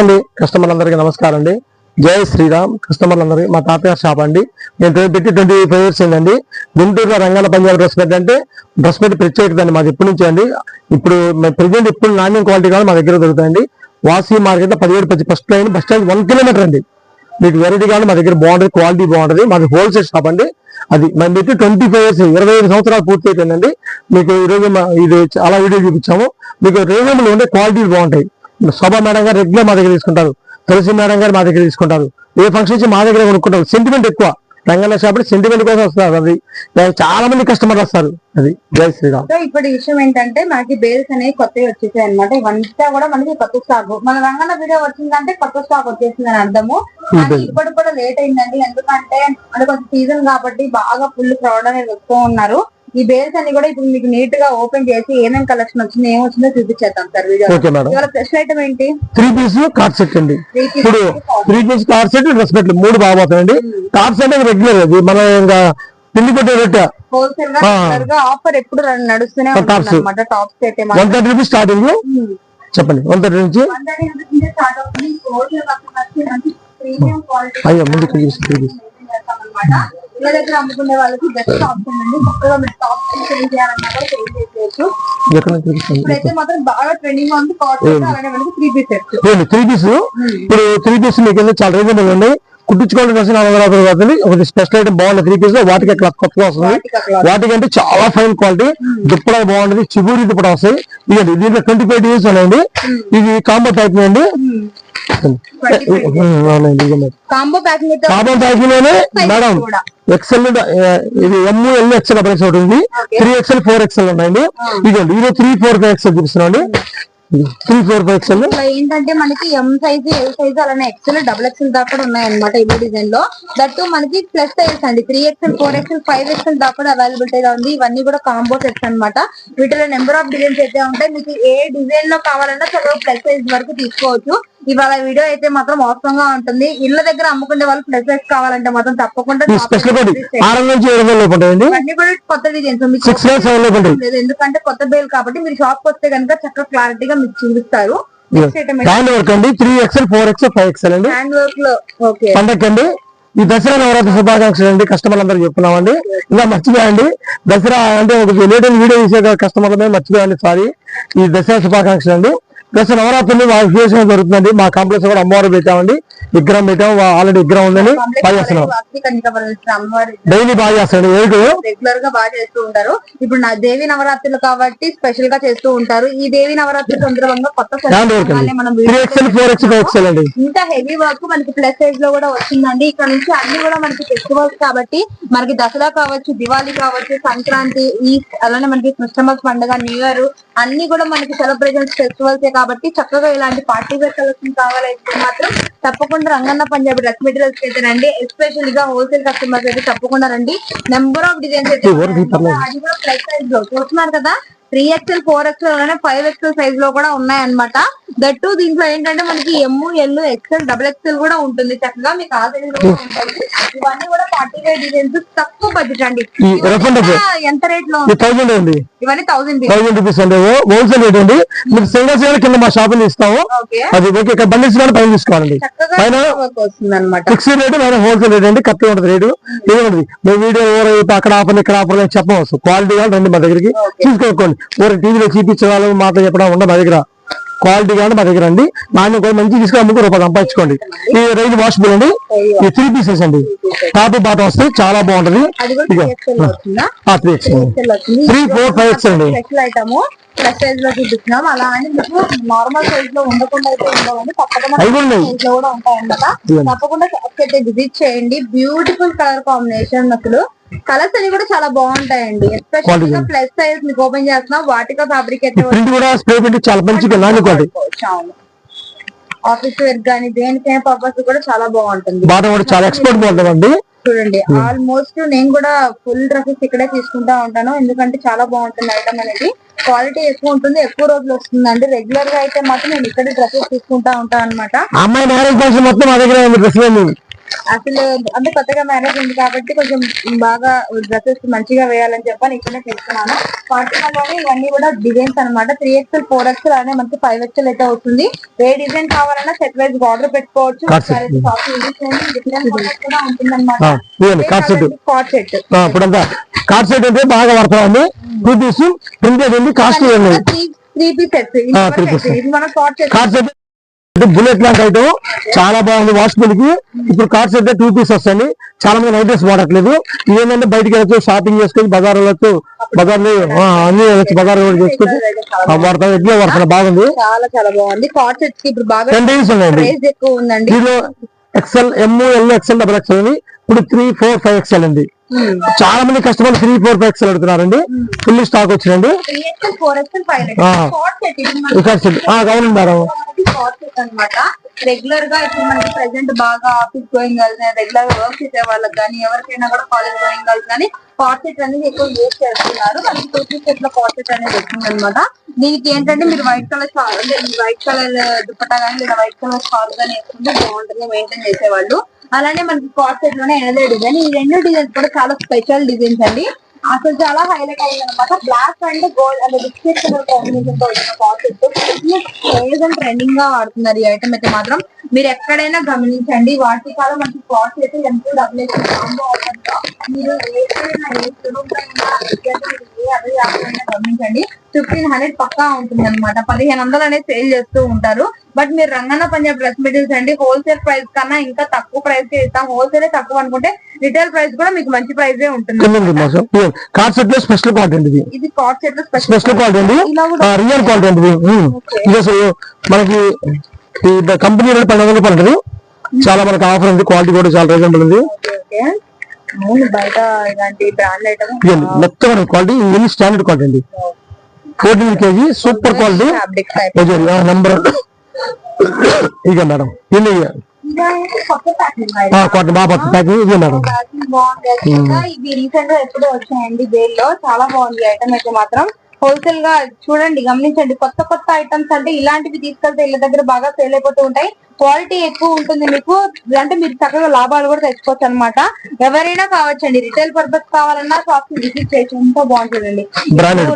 అండి కస్టమర్లందరికీ నమస్కారం అండి జై శ్రీరామ్. కస్టమర్లందరికీ మా తాతగారు షాప్ అండి. నేను పెట్టి ట్వంటీ ఫైవ్ ఇయర్స్ అయిందండి. గుంటూరులో రంగాల పంజాబ్ డ్రెస్ బెడ్ అంటే డ్రెస్ బెడ్ ప్రత్యేకత అండి మాది ఎప్పటి నుంచి అండి. ఇప్పుడు ప్రెసెంట్ ఇప్పుడు నాణ్యం క్వాలిటీ కావాలి మా దగ్గర దొరుకుతాయండి. వాసి మార్కెట్లో పదిహేడు పది first line bus stand one kilometre అండి. మీకు వెరైటీ కానీ మా దగ్గర బాగుంటుంది క్వాలిటీ బాగుంటుంది. మాది హోల్సేల్ షాప్ అండి. అది మేము పెట్టి ట్వంటీ ఫైవ్ ఇయర్స్ ఇరవై ఐదు సంవత్సరాలు పూర్తి అయిపోయిందండి. మీకు ఈరోజు ఇది చాలా వీడియో చూపించాము. మీకు రీజనబుల్ ఉండే క్వాలిటీ బాగుంటాయి. శోభా మేడం గారు రెగ్యులర్ మా దగ్గర తీసుకుంటారు. తులసి మేడం గారు మా దగ్గర తీసుకుంటారు. ఏ ఫంక్షన్ నుంచి మా దగ్గర కొనుక్కుంటారు. సెంటిమెంట్ ఎక్కువ. రంగన్న షాప్ సెంటిమెంట్ కోసం వస్తారు అది. చాలా మంది కస్టమర్లు వస్తారు. అది. జై శ్రీరామ్. సో ఇప్పుడు విషయం ఏంటంటే మనకి బేల్స్ అనేవి కొత్తవి వచ్చేసాయి అనమాట ఇవంతా కూడా మనకి కొత్త స్టాక్ మన రంగన్న వీడియో వచ్చిందంటే కొత్త స్టాక్ వచ్చేసింది అని అర్థము కానీ ఇప్పుడు కూడా లేట్ అయిందండి. ఎందుకంటే అంటే కొంచెం సీజన్ కాబట్టి బాగా ఫుల్ క్రౌడ్ అనేది వస్తూ ఉన్నారు. ఈ బేల్స్ అన్ని కూడా ఇప్పుడు మీకు నీట్గా ఓపెన్ చేసి ఏమేమి కలెక్షన్ వచ్చిందో ఏం వచ్చిందో చూపించేద్దాం సార్ వీడియో. స్పెషల్ ఐటమ్ ఏంటి? త్రీ పీస్ కార్డ్ సెట్ అండి. ఇప్పుడు three piece card set dress పెట్లు మూడు బాగుపోతాయండి కార్డ్ సెట్ రెగ్యులర్ అది. మనం ఇంకా పిండి కొట్టే రొట్టె హోల్సేల్గా ఆఫర్ ఎప్పుడు నడుస్తూనే. ఉంటుంది అనమాట టాప్స్ అయితే వన్ థర్టీ రూపీస్ స్టార్టింగ్ చెప్పండి. వన్ థర్టీ నుంచి? అయ్యో ముందు ఇళ్ళ దగ్గర అమ్ముకునే వాళ్ళకి బెస్ట్ ఆప్షన్ అండి చక్కగా మీరు టాప్ సేల్ చేయాలన్నా కూడా సేల్ చేసేయచ్చు ఎక్కడ నుంచి చూపిస్తాను ఇప్పుడైతే మాత్రం బాగా ట్రెండింగ్ ఉంది. కాటన్ అలాగే మనకి త్రీ పీస్ సెట్స్ చూడండి త్రీ పీస్ ఇప్పుడు త్రీ పీస్ మీకు చాలా రీజనబుల్ కుట్టించుకోవడం నాలుగు అవుతుంది ఒకటి స్పెషల్ ఐటమ్ బాగుంది త్రీ పీస్లో. వాటికి క్లాత్ కొత్తగా వస్తుంది. వాటికంటే చాలా ఫైన్ క్వాలిటీ దుప్పడా బాగుంటుంది చిబూరి దుప్పడా వస్తాయి. ఇదండి దీంట్లో ట్వంటీ ఫైవ్ డిజైన్స్ ఉన్నాయండి. ఇది కాంబో టైప్ అండి. కాంబో ప్యాకింగ్ కాంబో లోనే మేడం. ఎక్సెల్ ఇది M L XL double X ఒకటి ఉంది. త్రీ ఎక్సెల్ ఫోర్ ఎక్సెల్ ఉన్నాయండి. ఇదిగోండి ఇది త్రీ ఫోర్ ఫైవ్ ఎక్సెల్ చూపిస్తున్నాండి త్రీ ఫోర్ ఫైవ్ ఎక్సెల్ ఏంటంటే మనకి ఎం సైజ్ ఎల్ సైజ్ అలానే ఎక్సెల్ డబుల్ ఎక్సెల్ దాకా కూడా ఉన్నాయి అనమాట ఈ డిజైన్లో. దట్టు మనకి ప్లస్ సైజ్ అండి. Three XL four XL five XL దాకా కూడా అవైలబిలిటీ గా ఉంది. ఇవన్నీ కూడా కాంబో సెట్స్ అన్నమాట. వీటిలో నెంబర్ ఆఫ్ డిజైన్స్ అయితే ఉంటాయి. మీకు ఏ డిజైన్లో కావాలన్నా చక్కగా ప్లస్ సైజ్ వరకు తీసుకోవచ్చు. ఇవాళ వీడియో అయితే మాత్రం అవసరం గా ఉంటుంది. ఇళ్ళ దగ్గర అమ్ముకునే వాళ్ళు ప్లస్ సైజ్ కావాలంటే మాత్రం తప్పకుండా ఇవన్నీ కూడా కొత్త డిజైన్స్ ఎందుకంటే కొత్త బేల్ కాబట్టి మీరు షాప్ వస్తే కనుక చక్కగా క్లారిటీగా మీకు చూపిస్తారు. హ్యాండ్ వర్క్ అండి. Three XL four five XL అండి. హ్యాండ్ వర్క్లో ఈ దసరా నవరాత్రి శుభాకాంక్షలు అండి. కస్టమర్లు అందరూ చెప్తున్నామండి ఇంకా మర్చిపోయండి దసరా అంటే ఒక లేటెస్ట్ వీడియో తీసే కస్టమర్లమే మర్చిపోయండి సారీ ఈ దసరా శుభాకాంక్షలు అండి. దసరా నవరాత్రులు మా విశేషంగా జరుగుతుందండి. మా కాంప్లెక్స్ కూడా అమ్మవారు పెట్టామండి విగ్రహం పెట్టాం ఆల్రెడీ విగ్రహం ఉందండి. బాగా చేస్తున్నాం. డైలీ బాగా చేస్తాండి ఏడు రెగ్యులర్గా బాగా చేస్తూ ఉంటారు. ఇప్పుడు నా దేవి నవరాత్రులు కాబట్టి స్పెషల్గా చేస్తూ ఉంటారు. ఈ దేవి నవరాత్రి సందర్భంగా కొత్త అండి. ఇంత హెవీ వర్క్ మనకి ప్లస్ సైజ్లో కూడా వచ్చిందండి ఇక్కడ నుంచి అన్ని కూడా మనకి ఫెస్టివల్స్ కాబట్టి మనకి దసరా కావచ్చు దివాళీ కావచ్చు సంక్రాంతి ఈ అలానే మనకి క్రిస్టమస్ పండుగ న్యూ ఇయర్ అన్ని కూడా మనకి సెలబ్రేషన్స్ ఫెస్టివల్స్ కాబట్టి చక్కగా ఇలాంటి పార్టీ వేర్ కలెక్షన్ కావాలైతే మాత్రం తప్పకుండా రంగన్న పంజాబీ డ్రెస్ మెటీరియల్స్ అయితే రండి. ఎస్పెషల్గా హోల్సేల్ కస్టమర్స్ అయితే తప్పకుండా రండి. నెంబర్ ఆఫ్ డిజైన్స్ అయితే. అది కూడా ప్లస్ సైజ్లో. చూస్తున్నారు కదా? త్రీ ఎక్స్ఎల్ ఫోర్ ఎక్స్ఎల్ అలానే ఫైవ్ ఎక్స్ఎల్ సైజ్లో కూడా ఉన్నాయి అన్నమాట దట్టు దీంట్లో ఏంటంటే మనకి M L XL double XL కూడా ఉంటుంది. చక్కగా మీకు ఆ సైజ్లో కూడా ఉంటుంది. ఇవన్నీ కూడా ఫార్టీ ఫైవ్ డిజైన్స్ తక్కువ బడ్జెట్ అండి. ఎంత రేట్లో థౌసండ్ అండి. ఇవన్నీ థౌసండ్ థౌసండ్ రూపీస్ అండి. హోల్సేల్ రేట్ అండి. మీకు సింగల్ కింద మా షాప్ ఇస్తాము. ఓకే. అది ఓకే ఇక్కడ బండిల్స్ కూడా పైన తీసుకోవాలండి. పైన ఫిక్స్ రేట్ పైన హోల్సేల్ రేట్ అండి. కరెక్ట్ ఉంటుంది రేటు ఏముంటుంది మేము వీడియో అక్కడ ఆఫర్ ఇక్కడ ఆఫర్ చెప్పవచ్చు క్వాలిటీ కానీ రండి మా దగ్గరికి. చూసుకోకండి. ఊరు టీవీలో చూపించే వాళ్ళు మాతో చెప్పడం ఉండదు మా దగ్గర. క్వాలిటీ కానీ మా దగ్గర అండి. నాణ్యం కూడా మంచి తీసుకొని అమ్ముకు రూపాయలు సంపాదించుకోండి. ఈ రైలు వాషబుల్ అండి. ఈ త్రీ పీసెస్ అండి. టాప్ బాటం వస్తాయి చాలా బాగుంటది. త్రీ ఫోర్ ఫైవ్ ఎక్స్ అండి. ప్లస్ సైజ్లో చూపిస్తున్నాం. అలా అని మీకు నార్మల్ సైజ్లో ఉండకుండా అయితే ఉండవండి. తప్పకుండా. సైజ్లో కూడా ఉంటాయన్నమాట తప్పకుండా అయితే విజిట్ చేయండి. బ్యూటిఫుల్ కలర్ కాంబినేషన్ అసలు. కలర్స్ అన్ని కూడా చాలా బాగుంటాయండి. ఎస్పెషల్గా ప్లస్ సైజ్ మీకు ఓపెన్ చేస్తున్నాం. వాటికా ఫ్యాబ్రిక్ అయితే చాలా క్వాలిటీ ఆఫీస్ వేర్ కానీ దేనికైనా పర్పస్ కూడా చాలా బాగుంటుంది. చాలా ఎక్స్పోర్ట్ బాగుంటుందండి చూడండి ఆల్మోస్ట్ నేను కూడా ఫుల్ డ్రెస్సెస్ ఇక్కడే తీసుకుంటా ఉంటాను. ఎందుకంటే చాలా బాగుంటుంది ఐటమ్ అనేది. క్వాలిటీ ఎక్కువ ఉంటుంది ఎక్కువ రోజులు వస్తుందండి. రెగ్యులర్గా అయితే మాత్రం నేను ఇక్కడ డ్రెస్సెస్ తీసుకుంటా ఉంటాను అనమాట అమ్మాయి మ్యారేజ్ ఫంక్షన్ మొత్తం మా దగ్గర డ్రెస్ అసలు అంటే కొత్తగా మ్యారేజ్ ఉంది కాబట్టి కొంచెం బాగా డ్రెస్సెస్ మంచిగా వేయాలని చెప్పని ఇక్కడనే తీసుకున్నాను వాటిలోనే ఇవన్నీ కూడా డిజైన్స్ అన్నమాట. త్రీ ఎక్స్ఎల్ ఫోర్ ఎక్స్ఎల్ అనే మనకి ఫైవ్ ఎక్స్ఎల్ అయితే అవుతుంది. ఏ డిజైన్ కావాలన్నా సెట్ వైజ్ ఆర్డర్ పెట్టుకోవచ్చు. కూడా ఆ, ఇవ్వండి కార్డ్ సెట్ కార్డ్ సెట్ అంటే బాగా two piece print cost three piece sets మన కార్డ్ సెట్ అంటే బుల్లెట్ లాంటి ఐటమ్ చాలా బాగుంది వాష్బుల్కి. ఇప్పుడు కార్డ్ సెట్ టూ పీస్ వస్తాయండి చాలా మంది నైట్ డ్రెస్ వాడట్లేదు. ఇదేంటంటే బయటికి వెళ్ళచ్చు షాపింగ్ చేసుకొని బజార్ వెళ్ళచ్చు బజార్ అన్ని వెళ్ళచ్చు బజార్ చేసుకొని. వాడతాం ఎట్లా వాడతాను బాగుంది. చాలా చాలా బాగుంది. కార్డ్ సెట్స్కి ఇప్పుడు బాగా టెన్ డేస్ ఉన్నాయండి దీనిలో XL M L XL double XL ఉంది ఇప్పుడు త్రీ ఫోర్ ఫైవ్ ఎక్సెల్ అండి. చాలా మంది customer three four five XL అడుగుతున్నారండి. ఫుల్ స్టాక్ వచ్చిందండి. XL XL. ఎక్స్ఎల్ ఇక్కడ అవునండి మేడం. ప్రాసెస్ సెట్ అన్నమాట. రెగ్యులర్గా ఇప్పుడు మనకి ప్రెసెంట్ బాగా ఆఫీస్ గోయింగ్ గర్ల్స్ రెగ్యులర్గా వర్క్ చేసే వాళ్ళకి కానీ ఎవరికైనా కూడా కాలేజ్ గోయింగ్ గర్ల్స్ కానీ కార్డ్ సెట్ అనేది ఎక్కువ యూజ్ చేస్తున్నారు. మనకి టూ త్రీ సెట్లో అనేది వచ్చింది అనమాట దీనికి ఏంటంటే మీరు వైట్ కలర్ అంటే వైట్ కలర్ దుప్పటా కానీ లేదా వైట్ కలర్ షాల్ కానీ వేసుకుంటే బాగుంటుంది మెయింటైన్ చేసేవాళ్ళు. అలానే మనకి కార్డ్ సెట్లోనే ఎనదే డిజైన్ ఈ రెండు డిజైన్స్ కూడా చాలా స్పెషల్ డిజైన్స్ అండి. అసలు చాలా హైలైట్ అయింది అనమాట బ్లాక్ అండ్ గోల్డ్ అంటే బిస్కెట్ కలర్ కాంబినేషన్తో వచ్చిన కాన్సెప్ట్ ట్రెండింగ్గా వాడుతున్నారు ఈ ఐటమ్ అయితే మాత్రం. మీరు ఎక్కడైనా గమనించండి వాటి కాలం మనకి కాస్ట్ అయితే ఎంతో డబ్బులు కాంబో ఆఫర్లో మీరు ఏ ఏ అదే గమనించండి. ఫిఫ్టీన్ హండ్రెడ్ పక్కా ఉంటుంది అనమాట పదిహేను వందలు అనేది సేల్ చేస్తూ ఉంటారు. బట్ మీరు రంగన్న పంజాబ్ డ్రెస్ మెటీరియల్స్ అండి హోల్సేల్ ప్రైస్ కన్నా ఇంకా తక్కువ ప్రైస్ కే ఇస్తాం. హోల్సేల్ తక్కువ అనుకుంటే రిటైల్ ప్రైస్ కూడా మీకు మంచి ప్రైస్ ఉంటుంది కార్డ్ సెట్లో స్పెషల్ క్వాలిటీ అండి ఇది కాట్ సెట్ స్పెషల్ స్పెషల్ అండి రియల్ అండి అసలు మనకి ఈ కంపెనీ రేట్ పన్నెండు వందలు పడుతుంది చాలా మనకి ఆఫర్ ఉంది. క్వాలిటీ కూడా చాలా రీజనబుల్ ఉంది. మొత్తం క్వాలిటీ ఇది స్టాండర్డ్ క్వాలిటీ అండి. Fourteen KG super quality number ఇక మేడం ఇది క్వాలిటీ బాగా ప్యాకింగ్. ఇదే మేడం. ఇవి రీసెంట్గా ఎప్పుడో వచ్చాయండి. దేల్లో చాలా బాగుంది. ఐటమ్ అయితే మాత్రం. హోల్సేల్గా చూడండి గమనించండి. కొత్త కొత్త ఐటమ్స్ అంటే ఇలాంటివి తీసుకెళ్తే ఇళ్ళ దగ్గర బాగా సేల్ అయిపోతూ ఉంటాయి. క్వాలిటీ ఎక్కువ ఉంటుంది మీకు. అంటే మీరు చక్కగా లాభాలు కూడా తెచ్చుకోవచ్చు అనమాట ఎవరైనా కావచ్చండి రిటైల్ పర్పస్ కావాలన్నా షాప్ విజిట్ చేయొచ్చు. ఎంతో బాగుంటుందండి.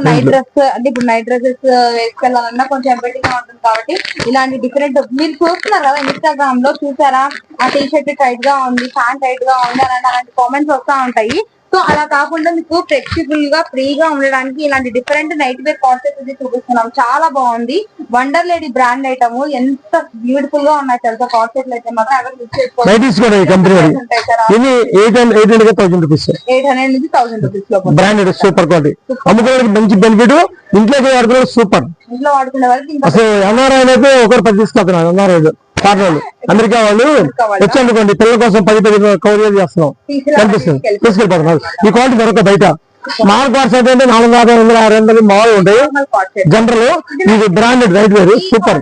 నైట్ డ్రెస్ అంటే ఇప్పుడు నైట్ డ్రెస్సెస్ వేసుకెళ్ళాలన్నా కొంచెం ఎంబెట్టింగ్గా ఉంటుంది కాబట్టి ఇలాంటి డిఫరెంట్ మీరు చూస్తున్నారు కదా ఇన్స్టాగ్రామ్లో చూసారా? ఆ టీ షర్ట్ టైట్గా ఉంది ఫ్యాన్ టైట్గా ఉంది అలాంటి కామెంట్స్ వస్తా ఉంటాయి. సో అలా కాకుండా మీకు ఫ్లెక్సిబుల్గా ఫ్రీగా ఉండడానికి ఇలాంటి డిఫరెంట్ నైట్ వేర్ కాన్సెప్ట్ ఇది చూపిస్తున్నాం. చాలా బాగుంది. Wonder lady brand item. ఎంత బ్యూటిఫుల్గా ఉన్నాయి తెలుసా? కాన్సెప్ట్ అయితే మాత్రం చేసుకోవాలి ఎయిట్ హండ్రెడ్ నుంచి థౌసండ్ రూపీస్లో బ్రాండెడ్ సూపర్ క్వాలిటీ అమ్ముకోవడానికి మంచి బెనిఫిట్ ఇంట్లోకి వాడుకోవడానికి సూపర్ ఇంట్లో వాడుకునే వాళ్ళకి అసలు ఎన్ఆర్ఐ అయితే ఒకరు పది తీసుకొస్తున్నారు ఎన్ఆర్ఐ పార్ట్నర్లు అమెరికా వాళ్ళు వచ్చి అనుకోండి పిల్లల కోసం పది పది కవర్ చేస్తున్నాం. కనిపిస్తుంది. తీసుకెళ్ళిపోతున్నారు ఈ క్వాలిటీ దొరక బయట. మాల్ కార్డ్స్ అయితే నాలుగు యాభై వందల ఆరు వందలు మామూలు ఉంటాయి. జనరల్ ఇది బ్రాండెడ్ రైట్ వేరు సూపర్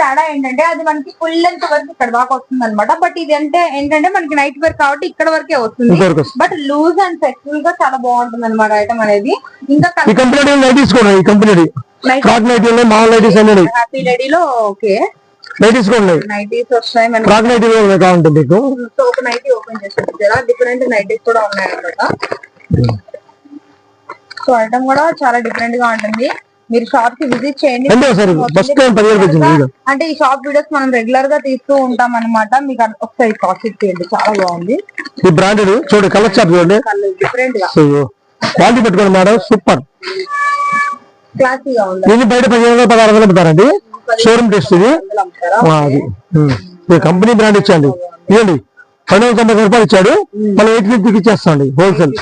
తేడా ఏంటంటే అది మనకి ఫుల్ లెంత్ వరకు ఇక్కడ దాకా వస్తుంది అనమాట బట్ ఇది అంటే ఏంటంటే మనకి నైట్ వేర్ కాబట్టి ఇక్కడ వరకే వస్తుంది. బట్ లూజ్ అండ్ ఫ్లెక్సిబుల్గా చాలా బాగుంటుంది అనమాట ఐటమ్ అనేది. ఇంకా ఈ కంపెనీ నైటీస్ కూడా ఈ కంపెనీ ఫ్రాక్ నైటీ మామూలు నైటీస్ అన్ని హ్యాపీ లేడీలో ఓకే నైటీస్ కూడా ఉన్నాయి. నైటీస్ వస్తాయి మనకి ఫ్రాక్ నైటీ కూడా కావాలంటే మీకు. సో ఒక నైటీ ఓపెన్ చేసి డిఫరెంట్ నైటీస్ కూడా ఉన్నాయి అనమాట సో ఐటమ్ కూడా చాలా డిఫరెంట్గా ఉంటుంది. మీరు షాప్కి విజిట్ చేయండి అంటే ఈ షాప్ వీడియోస్ మనం రెగ్యులర్గా తీస్తూ ఉంటాం అనమాట మీకు ఒకసారి కాస్ట్ చేయండి. చాలా బాగుంది. ఈ బ్రాండెడ్ చూడండి కలర్ చార్ట్ చూడండి. డిఫరెంట్గా. క్వాలిటీ పెట్టుకోండి మేడం. సూపర్ క్లాసీగా ఉంది. బయట పదిహేను పదహారు వందలు అమ్ముతారండి. షోరూమ్ టెస్ట్ ఇది? అది. కంపెనీ బ్రాండ్ ఇచ్చండి ఇవ్వండి పన్నెండు తొంభై రూపాయలు ఇచ్చాడు మనం ఎయిట్ ఫిఫ్టీకి ఇచ్చేస్తాండి హోల్సేల్.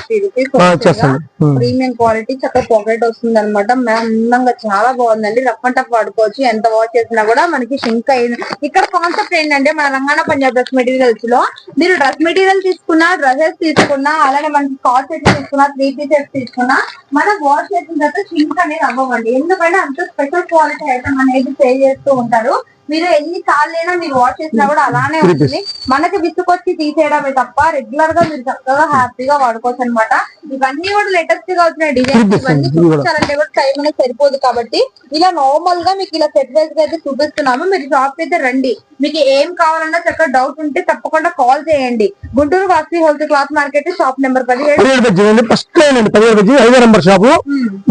ఉమ్. ప్రీమియం క్వాలిటీ చక్కగా పాకెట్ వస్తుంది అనమాట అందంగా చాలా బాగుందండి. రఫ్ అండ్ టఫ్ వాడుకోవచ్చు. ఎంత వాష్ చేసినా కూడా మనకి షింక్ అయింది ఇక్కడ కాన్సెప్ట్ ఏంటంటే మన రంగాన పంజాబ్ డ్రెస్ మెటీరియల్స్లో మీరు డ్రెస్ మెటీరియల్ తీసుకున్నా డ్రెస్సెస్ తీసుకున్నా అలానే మనకి కాట్ సెట్ తీసుకున్నా త్రీ పీస్ సెట్స్ తీసుకున్నా మనం వాష్ చేసిన తర్వాత షింక్ అనేది అవ్వండి ఎందుకంటే అంత స్పెషల్ క్వాలిటీ ఐటమ్ అనేది పే చేస్తూ ఉంటారు. మీరు ఎన్ని సార్లైనా మీరు వాష్ చేసినా కూడా అలానే ఉంటుంది. మనకి విసుకొచ్చి తీసేయడమే తప్ప రెగ్యులర్గా మీరు చక్కగా హ్యాపీగా వాడుకోవచ్చు అనమాట ఇవన్నీ కూడా లేటెస్ట్గా వచ్చిన డిజైన్స్ ఇవన్నీ. చూపించాలంటే కూడా టైం అనేది సరిపోదు కాబట్టి ఇలా నార్మల్గా మీకు ఇలా సెట్ వైజ్గా అయితే చూపిస్తున్నాము. మీరు షాప్ అయితే రండి. మీకు ఏం కావాలన్నా చక్కగా డౌట్ ఉంటే తప్పకుండా కాల్ చేయండి. గుంటూరు వాసి wholesale cloth market shop number పదిహేడు. ఫస్ట్ పదిహేడు ఐదో నెంబర్ షాపు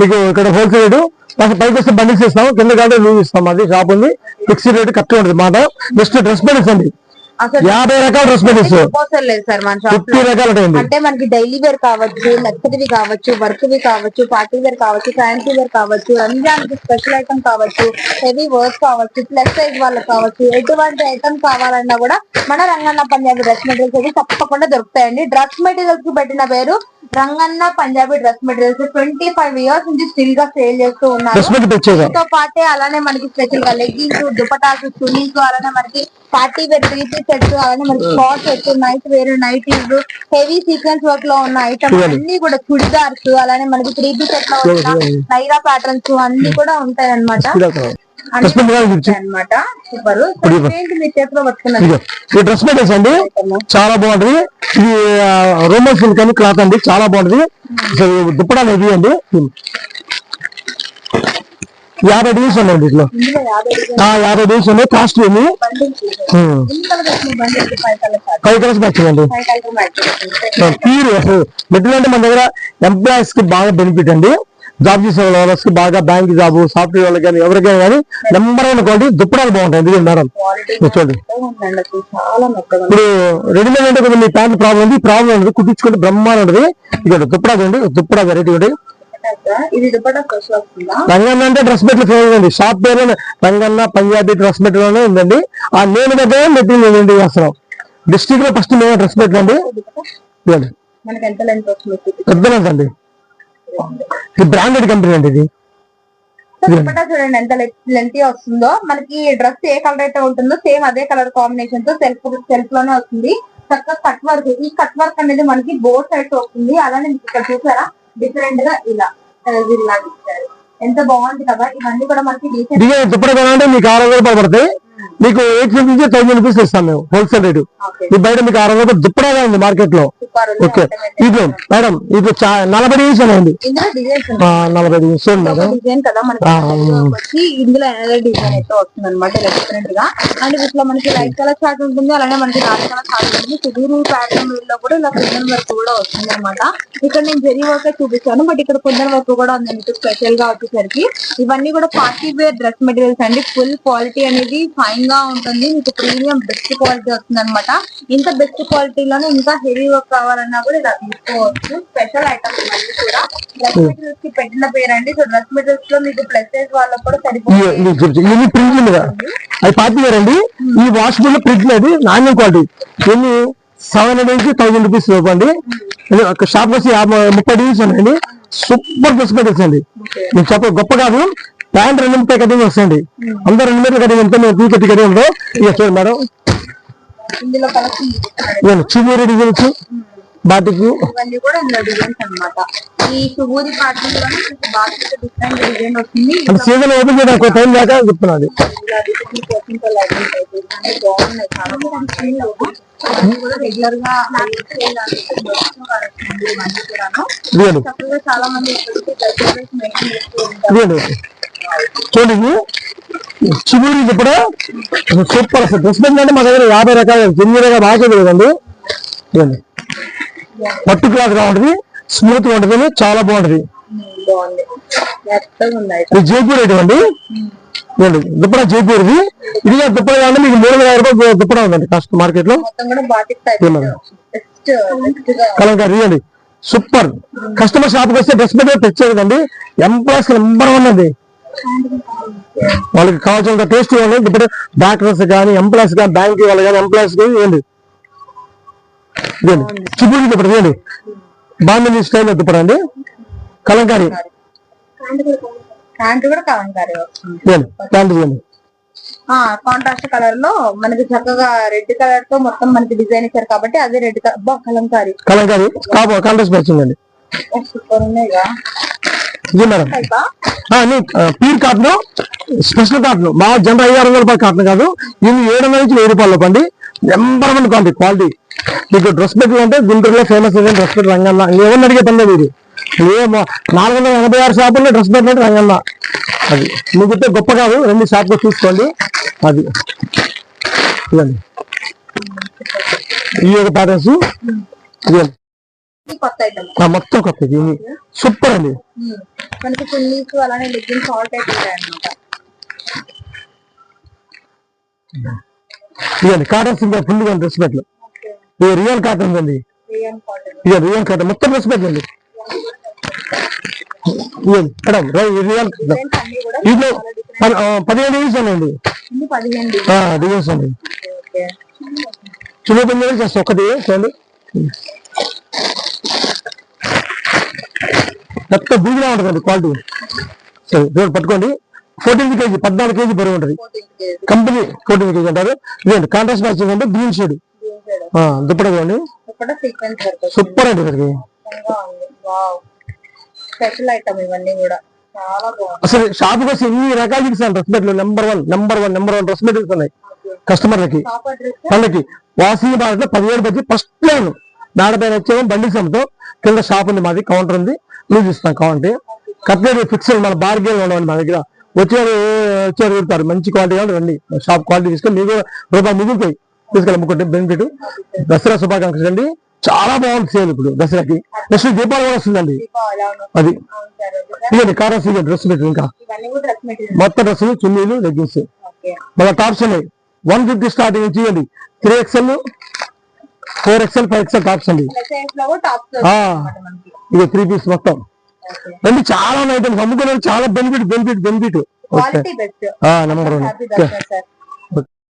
మీకు ఇక్కడ హోల్సేల్ పైకి వస్తే బండిల్స్ ఇస్తాం కింద కాదు రూమ్ ఇస్తాం అది షాప్ ఉంది. ఫిక్స్డ్ రేట్ కరెక్ట్ ఉంటుంది మాట నెక్స్ట్ డ్రెస్ బెనిస్ అండి. యాభై రకాల డ్రెస్ షాప్ ఫిఫ్టీ రకాలు అంటే మనకి డైలీ వేర్ కావచ్చు నచ్చటివి కావచ్చు వర్క్ వి కావచ్చు పార్టీ వేర్ కావచ్చు ఫ్యాన్సీ వేర్ కావచ్చు రంజాన్కి స్పెషల్ ఐటమ్ కావచ్చు హెవీ వర్క్ కావచ్చు ప్లస్ సైజ్ వాళ్ళకి కావచ్చు ఎటువంటి ఐటమ్ కావాలన్నా కూడా మన రంగన్న పంజాబీ డ్రెస్ మెటీరియల్స్ అయితే తప్పకుండా దొరుకుతాయండి. డ్రెస్ మెటీరియల్స్కి పెట్టిన పేరు Ranganna Punjabi dress materials twenty five years నుంచి స్టిల్గా సేల్ చేస్తూ ఉన్నారు. దీంతో పాటే అలానే మనకి స్పెషల్గా లెగ్గిన్స్ దుపటాస్ చున్నీస్ అలానే మనకి party wear three piece sets అలానే మనకి short sets night wear nighties heavy sequence వర్క్లో ఉన్న ఐటమ్స్ అన్ని కూడా చుడిదార్స్ అలానే మనకి త్రీ పీస్ సెట్లో ఉన్న నైరా ప్యాటర్న్స్ అన్ని కూడా ఉంటాయి అనమాట అనమాట సూపర్. ఏంటి మీ చేతిలో పట్టుకున్నది ఇదిగో ఈ డ్రెస్ మెటీరియల్స్ అండి చాలా బాగుంటది. ఇది రోమన్ సిల్క్ అని క్లాత్ అండి. చాలా బాగుంటది. అసలు దుప్పడాలు ఇది అండి యాభై డిజైన్స్ ఉన్నాయండి ఇట్లా యాభై డిజైన్స్ ఉన్నాయి. కాస్ట్ ఏమి? Five colour five colours match pure material అంటే మన దగ్గర ఎంప్లాయీస్కి బాగా బెనిఫిట్ అండి. జాబ్ చేసే వాళ్ళకి బాగా బ్యాంక్ జాబ్ సాఫ్ట్వేర్ వాళ్ళకి కానీ ఎవరికైనా కానీ నెంబర్ వన్ క్వాలిటీ దుప్పడాలు బాగుంటాయి. ఎందుకంటే మేడం? చూడండి. అసలు. ఇప్పుడు రెడీమేడ్ అంటే కొంచెం మీ ప్యాంట్ ప్రాబ్లం ఉంది. ప్రాబ్లం ఉంది కుట్టించుకుంటే బ్రహ్మాండం ఉంటుంది. ఇక్కడ దుప్పడా ఉంది. దుప్పడా వెరైటీ వస్తుందా రంగన్న అంటే డ్రెస్ మెటీరియల్ అండి. షాప్ పేరు రంగన్న పంజాబీ డ్రెస్ మెటీరియల్ ఉందండి. ఆ నేను దగ్గర మెటీరియల్ ఏంటి చేస్తున్నాం. డిస్ట్రిక్ట్లో ఫస్ట్ మేము డ్రెస్ మెటీరియల్ అండి. ఎంత లెంత్ అండి. ఇది బ్రాండెడ్ కంపెనీ అండి ఇది. దుపట్టా చూడండి ఎంత లెంత్ వస్తుందో. మనకి డ్రెస్ ఏ కలర్ అయితే ఉంటుందో సేమ్ అదే కలర్ కాంబినేషన్తో సెల్ఫ్ సెల్ఫ్లోనే వస్తుంది. చక్కగా కట్ వర్క్ ఈ కట్ వర్క్ అనేది మనకి బోర్ సైడ్స్ వస్తుంది. అలానే మీకు ఇక్కడ చూసారా? డిఫరెంట్గా ఇలా ఇలా ఇచ్చారు. ఎంత బాగుంది కదా. ఇవన్నీ కూడా మనకి దుప్పటి కొనాలంటే మీకు ఆరు పడతాయి. మీకు ఎయిట్ ఫిఫ్టీ నుంచి థౌసండ్ రూపీస్ ఇస్తాం మేము హోల్సేల్ రేటు ఈ బయట మీకు ఆరు వందల దుప్పటగా ఉంది మార్కెట్లో ఓకే. ఇది మేడం ఇది నలభై డివిజన్ ఆ, నలభై డివిజన్ మేడం. ఇందులో ఎనదర్ డిజైన్ అయితే వస్తుంది అనమాట ఇలా డిఫరెంట్గా. అండ్ వీటిలో మనకి లైట్ కలర్ చార్ట్ ఉంటుంది. అలానే మనకి డార్క్ కలర్ చార్ట్ ఉంటుంది. ప్యాటర్న్లో కూడా ఇలా కుందన్ వర్క్ కూడా వస్తుంది అనమాట ఇక్కడ నేను జరీ వర్క్ చూపించాను బట్ ఇక్కడ కుందన్ వర్క్ కూడా ఉంది. మీకు స్పెషల్గా వచ్చేసరికి. ఇవన్నీ కూడా పార్టీ వేర్ డ్రెస్ మెటీరియల్స్ అండి. ఫుల్ క్వాలిటీ అనేది ఫైన్గా ఉంటుంది. మీకు ప్రీమియం బెస్ట్ క్వాలిటీ వస్తుంది అనమాట ఇంత బెస్ట్ క్వాలిటీలోనే ఇంకా హెవీ వర్క్ కావాలన్నా కూడా ఇలా తీసుకోవచ్చు. స్పెషల్ ఐటమ్స్ ఇవన్నీ కూడా. డ్రెస్ మెటీరియల్స్కి పెట్టిన పేరండి. సో డ్రెస్ మెటీరియల్స్లో మీకు ప్లస్ సైజ్ వాళ్ళకి కూడా సరిపోతుంది చూపించు. ఇవి ప్రింట్ అండి ఈ వాష్ బుల్ ప్రింట్ లేదు నాణ్యం క్వాలిటీ ఎన్ని సెవెన్ హండ్రెడ్ నుంచి థౌసండ్ రూపీస్ ఇవ్వండి షాప్ వచ్చి యాభై ముప్పై డిగ్రీస్ ఉన్నాయండి. సూపర్ డ్రెస్ మెటీరియల్స్ అండి. మీకు చెప్ప గొప్ప కాదు. ప్యాంట్ రెండు ముప్పై కటింగ్ వస్తుంది. అందరూ రెండు మీటర్ కటింగ్ ఎంత? టూ థర్టీ కటింగ్ ఉందో. మేడం. చూమూరి డిజైన్స్ బాటిక్. ఇవన్నీ కూడా ఇందులో డిజైన్స్ అన్నమాట. ఈ సుబూరి పార్టీ లో మీకు బాగా డిఫరెంట్ డిజైన్ వస్తుంది. అంటే సీజన్ ఓపెన్ చేయడానికి ఒక టైం దాకా చెప్తున్నాను చాలా రెగ్యులర్గా మంది ఇప్పటికీ డ్రెస్ మెయింటైన్ చేస్తూ ఉంటారు. ఇదిగోండి. చూడండి చివరి ఇప్పుడు సూపర్ అసలు. డ్రెస్ అంటే మా దగ్గర యాభై రకాల జెన్యున్ బాగా లేదండి చూడండి పట్టు క్లాత్గా ఉంటుంది స్మూత్ ఉంటుంది చాలా బాగుంటది. బాగుంది మెత్తగా జైపూర్ అండి. ఇదిగోండి దుప్పడా జైపూర్ ఇది. ఇది దుప్పడా కానీ మీకు మూడు వేల రూపాయలు దుప్పడా ఉందండి కాస్ట్ మార్కెట్లో కలంకారీ అండి సూపర్. కస్టమర్ షాప్కి వస్తే డ్రెస్ మెటీరియల్ తెచ్చేదండి ఎంప్లాయీస్ నెంబర్ వన్ అండి. వాళ్ళకి కావాల్సినంత టేస్ట్ ఇవ్వండి ఇప్పుడు డాక్టర్స్ కానీ ఎంప్లాయీస్ కానీ బ్యాంక్ వాళ్ళు కానీ ఎంప్లాయీస్ కానీ ఇవ్వండి. ఇవ్వండి. చిప్పుడు ఇప్పుడు ఇవ్వండి. బాగుంది స్టైల్ ఇప్పుడు అండి కలంకారీ. ప్యాంట్ ఇవ్వండి. కాంట్రాస్ట్ కలర్లో మనకి చక్కగా రెడ్ కలర్తో మొత్తం మనకి డిజైన్ ఇచ్చారు కాబట్టి అదే red colour Kalamkari. Kalamkari. Contrast అండి. సూపర్ ఉన్నాయిగా. ఇది madam. Pure cotton special cotton. మా జనరల్ ఐదు ఆరు వందల రూపాయల కాటన్ కాదు ఇది ఏడు వందల నుంచి వెయ్యి రూపాయలు పండి నెంబర్ వన్ క్వాలిటీ క్వాలిటీ. మీకు డ్రెస్ మెటీరియల్ అంటే గుంటూరులో ఫేమస్ డ్రెస్ మెటీరియల్ రంగన్న. ఎవరిని అడిగే పని లేదు ఇది. ఏ మొ- నాలుగు వందల ఎనభై ఆరు షాపుల్లో డ్రెస్ మెటీరియల్ రంగన్న. అది మీకు అయితే గొప్ప కాదు రెండు షాపులు చూసుకోండి. అది. ఇదండి ఈ యొక్క ప్యాటర్న్స్ ఇదండి ఇది కొత్త ఐటమ్ ఆ, మొత్తం కొత్త ఇది సూపర్ అండి. మనకి చున్నీస్ అలానే లెగ్గిన్స్ ఆల్ టైప్ ఉంటాయి అన్నమాట ఇదండి కాటన్ సింగ్ ఫుల్గా డ్రెస్ మెట్లు ఇది రియల్ కాటన్ అండి ఇది రియల్ కాటన్ మొత్తం డ్రెస్ మెట్లు అండి మేడం రియల్ ఆ, పదిహేను ఇన్ని పదిహేను డిజైన్స్ అండి చిన్న చేస్తాం ఒకటి చూడండి మొత్తం బూగిలా ఉంటుందండి క్వాలిటీ సరే చూడండి పట్టుకోండి. ఫోర్టీన్ కేజీ పద్నాలుగు కేజీ బరువు ఉంటుంది. కంపెనీ ఫోర్టీన్ కేజీ అంటారు. ఇదండి కాంట్రాస్ట్ మ్యాచింగ్ అంటే గ్రీన్ షేడ్ దుప్పట చూడండి సూపర్ అండి ఇక్కడికి. స్పెషల్ ఐటమ్ ఇవన్నీ కూడా. అసలు షాప్ వచ్చి ఎన్ని రకాలు చూపిస్తాను dress material number one number one number one dress materials ఉన్నాయి. కస్టమర్లకి వాళ్ళకి. వాసింగ్ భారత్లో పదిహేడు బడ్జి ఫస్ట్ లైన్ మేడపైన వచ్చేమో బండి సమతో కింద షాప్ ఉంది మాది కౌంటర్ ఉంది. లూజ్ ఇస్తాం కావాలంటే కట్లెట్ ఫిక్స్ మన బార్గెన్ ఉండవండి మా దగ్గర. వచ్చేవారు వచ్చారు పెడతారు. మంచి క్వాలిటీ కావాలి రండి. షాప్ క్వాలిటీ తీసుకొని మీకు రూపాయలు మిగులుతాయి తీసుకెళ్ళి అమ్ముకుంటే బెనిఫిట్ దసరా శుభాకాంక్షలు అండి. చాలా బాగుంది సేల్ ఇప్పుడు దసరాకి. నెక్స్ట్ దీపావళి కూడా వస్తుందండి. అది. ఇదండి కారా సీజన్ డ్రెస్ మెటీరియల్ ఇంకా. మొత్తం డ్రెస్సులు చున్నీలు లెగ్గిన్స్ మళ్ళీ టాప్స్ ఉన్నాయి. వన్ ఫిఫ్టీ స్టార్టింగ్ నుంచి ఇవ్వండి three XL four XL five XL tops అండి. ఇది త్రీ పీస్ మొత్తం. రండి చాలా ఐటమ్స్ అమ్ముకునే చాలా benefit benefit benefit number one